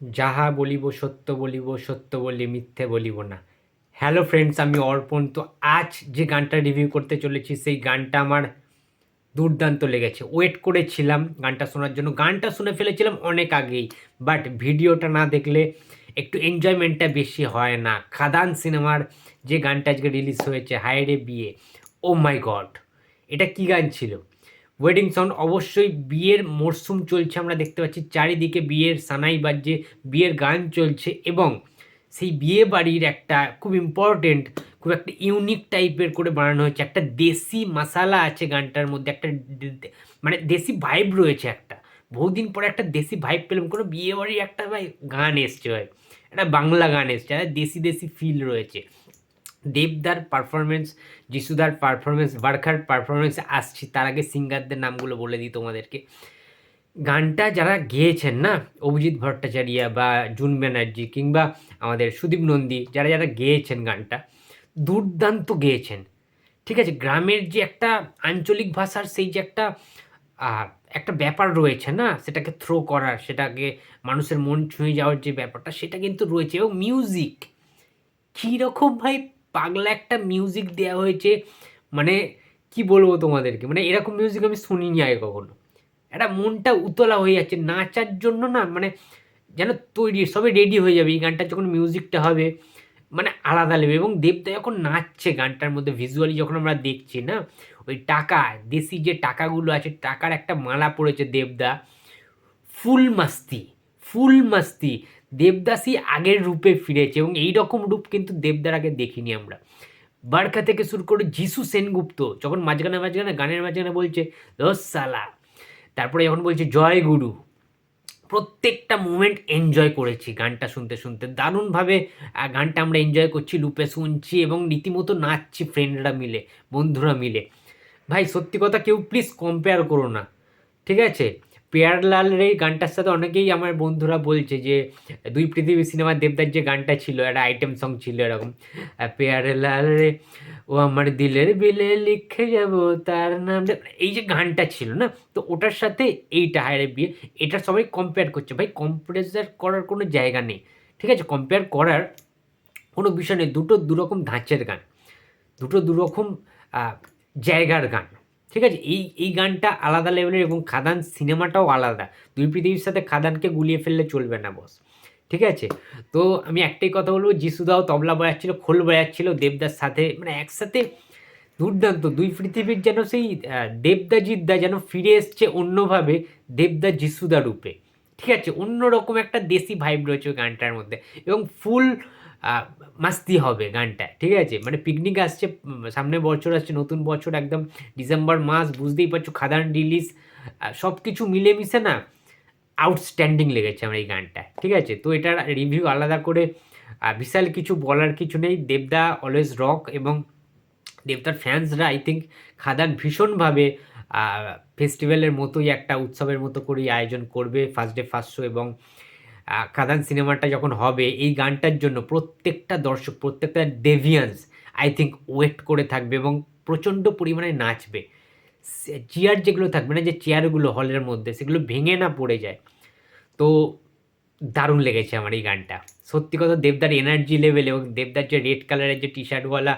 যাহা বলিব সত্য বলিব, সত্য বলি মিথ্যে বলিব না। হ্যালো ফ্রেন্ডস আমি অর্পণ। তো আজ যে গানটা রিভিউ করতে চলেছি, সেই গানটা আমার দুর্দান্ত লেগেছে। ওয়েট করেছিলাম গানটা শোনার জন্য। গানটা শুনে ফেলেছিলাম অনেক আগেই বাট ভিডিওটা না দেখলে একটু এনজয়মেন্টটা বেশি হয় না। খাদান সিনেমার যে গানটা আজকে রিলিজ হয়েছে, হায়রে বিয়ে। ও মাই গড এটা কি গান ছিল? ওয়েডিং সাউন্ড অবশ্যই বিয়ের মরশুম চলছে, আমরা দেখতে পাচ্ছি। চারিদিকে বিয়ের সানাই বাজছে, বিয়ের গান চলছে এবং সেই বিয়ে বাড়ির একটা খুব ইম্পর্টেন্ট খুব একটা ইউনিক টাইপের করে বানানো হয়েছে। একটা দেশি মশালা আছে গানটার মধ্যে, একটা মানে দেশি ভাইব রয়েছে একটা। বহুদিন পরে একটা দেশি ভাইব পেলাম, কোনো বিয়ে বাড়ির একটা ভাই গান এসছে ভাই। একটা বাংলা গান এসছে দেশি দেশি ফিল রয়েছে। দেবদার পারফরমেন্স যিশুদার পারফরমেন্স বারখার পারফরমেন্স আসছি। তার আগে সিঙ্গারদের নামগুলো বলে দিই তোমাদেরকে। গানটা যারা গেয়েছেন না, অভিজিৎ ভট্টাচার্য বা জুন ব্যানার্জি কিংবা আমাদের সুদীপ নন্দী, যারা যারা গেয়েছেন গানটা, দুর্দান্ত গেয়েছেন। ঠিক আছে, গ্রামের যে একটা আঞ্চলিক ভাষার সেই যে একটা একটা ব্যাপার রয়েছে না, সেটাকে থ্রো করার, সেটাকে মানুষের মন ছুঁয়ে যাওয়ার যে ব্যাপারটা, সেটা কিন্তু রয়েছে। এবং মিউজিক কীরকম ভাই পাগলা একটা মিউজিক দেওয়া হয়েছে মানে কি বলব তোমাদেরকে? মানে এরকম মিউজিক আমি শুনিনি আগে কখনো। একটা মনটা উতলা হয়ে যাচ্ছে, নাচার জন্য না মানে যেন তৈরি, সবে রেডি হয়ে যাবে। এই গানটার যখন মিউজিকটা হবে মানে আলাদা লেবে এবং দেবদা যখন নাচছে গানটার মধ্যে ভিজুয়ালি যখন আমরা দেখছি না, ওই টাকা, দেশি যে টাকাগুলো আছে, টাকার একটা মালা পড়েছে দেবদা, ফুল মাস্তি ফুল মাস্তি। দেবদাসী আগের রূপে ফিরেছে এবং এই রকম রূপ কিন্তু দেবদার আগে দেখিনি আমরা। বারকা থেকে শুরু করে যিশু সেনগুপ্ত, যখন মাঝখানে মাঝখানে, গানের মাঝখানে বলছে সালা। তারপরে যখন বলছে, জয় গুরু। প্রত্যেকটা মুমেন্ট এনজয় করেছি গানটা শুনতে শুনতে। দারুণভাবে গানটা আমরা এনজয় করছি লুপে শুনছি এবং রীতিমতো নাচছি ফ্রেন্ডরা মিলে, বন্ধুরা মিলে। ভাই, সত্যি কথা কেউ প্লিজ কম্পেয়ার করো না, ঠিক আছে? পেয়ারলালের এই গানটার সাথে অনেকেই আমার বন্ধুরা বলছে যে, দুই পৃথিবী সিনেমার দেবদার যে গানটা ছিল, একটা আইটেম সং ছিল এরকম, পেয়ারলাল রে, ও আমার দিলের বিলে লিখে যাব, তার নাম এই যে গানটা ছিল না, তো ওটার সাথে এইটা, হায়রে বিয়ে, এটা সবাই কম্পেয়ার করছে। ভাই কম্পারিজার করার কোনো জায়গা নেই, ঠিক আছে? কম্পেয়ার করার কোনো বিষয় নেই, দুটো দুরকম ধাঁচের গান, দুটো দুরকম জায়গার গান। ঠিক আছে? এই এই গানটা আলাদা লেভেলের এবং খাদান সিনেমাটাও আলাদা। দুই পৃথিবীর সাথে খাদানকে গুলিয়ে ফেললে চলবে না বস ঠিক আছে? তো আমি একটাই কথা বলব, যিশুদাও তবলা বাজাচ্ছিল, খোল বাজাচ্ছিল দেবদার সাথে মানে একসাথে দুর্দান্ত। দুই পৃথিবীর যেন সেই দেবদা জিদ্দা যেন ফিরে এসছে অন্যভাবে, দেবদা যিশুদা রূপে। ঠিক আছে? অন্যরকম একটা দেশি ভাইব রয়েছে গানটার মধ্যে। এবং ফুল মাস্তি হবে গানটা, ঠিক আছে? মানে পিকনিক আসছে সামনে বছর আসছে, নতুন বছর, একদম ডিসেম্বর মাস, বুঝতেই পারছ, খাদান রিলিজ সব কিছু মিলেমিশে না আউটস্ট্যান্ডিং লেগেছে আমার এই গানটা, ঠিক আছে? তো এটার রিভিউ আলাদা করে বিশাল কিছু বলার কিছু নেই। দেবদা অলওয়েজ রক এবং দেবদার ফ্যান্সরা আই থিঙ্ক খাদান ভীষণভাবে ফেস্টিভ্যালের মতোই একটা উৎসবের মতো করেই আয়োজন করবে ফার্স্ট ডে ফার্স্ট শো এবং খাদান সিনেমাটা যখন হবে, এই গানটার জন্য প্রত্যেকটা দর্শক, প্রত্যেকটা ডেভিয়ান্স আই থিঙ্ক ওয়েট করে থাকবে এবং প্রচণ্ড পরিমাণে নাচবে। চেয়ার যেগুলো থাকবে না, যে চেয়ারগুলো হলের মধ্যে, সেগুলো ভেঙে না পড়ে যায়। তো দারুণ লেগেছে আমার এই গানটা। সত্যি কথা, দেবদার এনার্জি লেভেল এবং দেবদার যে রেড কালারের যে টি শার্টওয়ালা